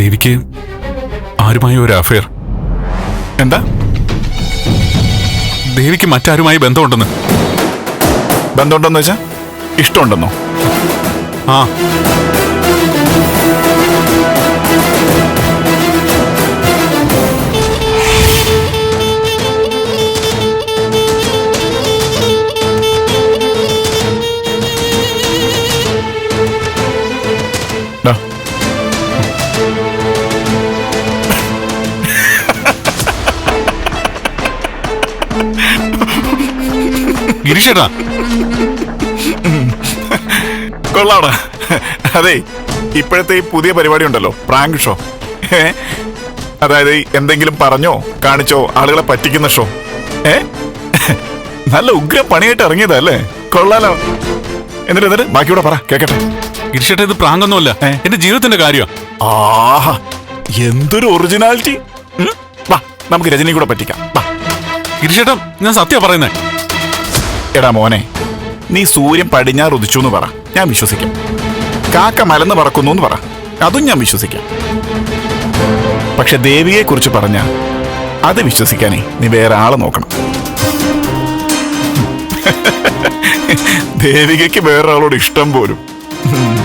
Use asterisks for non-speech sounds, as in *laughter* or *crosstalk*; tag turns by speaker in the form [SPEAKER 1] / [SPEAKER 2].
[SPEAKER 1] ദേവിക്ക് ആരുമായ ഒരു അഫയർ
[SPEAKER 2] എന്താ?
[SPEAKER 1] ദേവിക്ക് മറ്റാരുമായി ബന്ധമുണ്ടെന്ന്?
[SPEAKER 2] ബന്ധമുണ്ടെന്ന് വെച്ചാ ഇഷ്ടമുണ്ടെന്നോ?
[SPEAKER 1] ആ. ഗിരീഷേട്ടാ.
[SPEAKER 2] കൊള്ളാടാ. അതെ ഇപ്പോഴത്തെ ഈ പുതിയ പരിപാടി ഉണ്ടല്ലോ പ്രാങ്ക് ഷോ? അതായത് എന്തെങ്കിലും പറഞ്ഞോ കാണിച്ചോ ആളുകളെ പറ്റിക്കുന്ന ഷോ. ഏ? നല്ല ഉഗ്ര പണിയായിട്ട് ഇറങ്ങിയതാ അല്ലേ? കൊള്ളാലോ. എന്നിട്ട് എന്നിട്ട് ബാക്കിയൂടെ പറ കേക്കട്ടെ.
[SPEAKER 1] ഗിരീഷേട്ടാ ഇത് പ്രാങ്കൊന്നുമല്ല? എന്റെ ജീവിതത്തിന്റെ കാര്യമാണ്
[SPEAKER 2] ആഹാ എന്തൊരു ഒറിജിനാലിറ്റി വാ നമുക്ക് രജനി കൂടെ പറ്റിക്കാം. വാ.
[SPEAKER 1] ഗിരീഷേട്ടാ ഞാൻ സത്യ പറയുന്നേ.
[SPEAKER 2] എടാ മോനെ നീ സൂര്യൻ പടിഞ്ഞാറ് ഉദിച്ചു എന്ന് പറ. ഞാൻ വിശ്വസിക്കാം. കാക്ക മലന്ന് പറക്കുന്നു എന്ന് പറ. അതും ഞാൻ വിശ്വസിക്കാം. പക്ഷെ ദേവിയെ കുറിച്ച് പറഞ്ഞ അത് വിശ്വസിക്കാനേ നീ വേറെ ആളെ നോക്കണം. *laughs* ദേവികയ്ക്ക് വേറെ ആളോട് ഇഷ്ടം പോലും.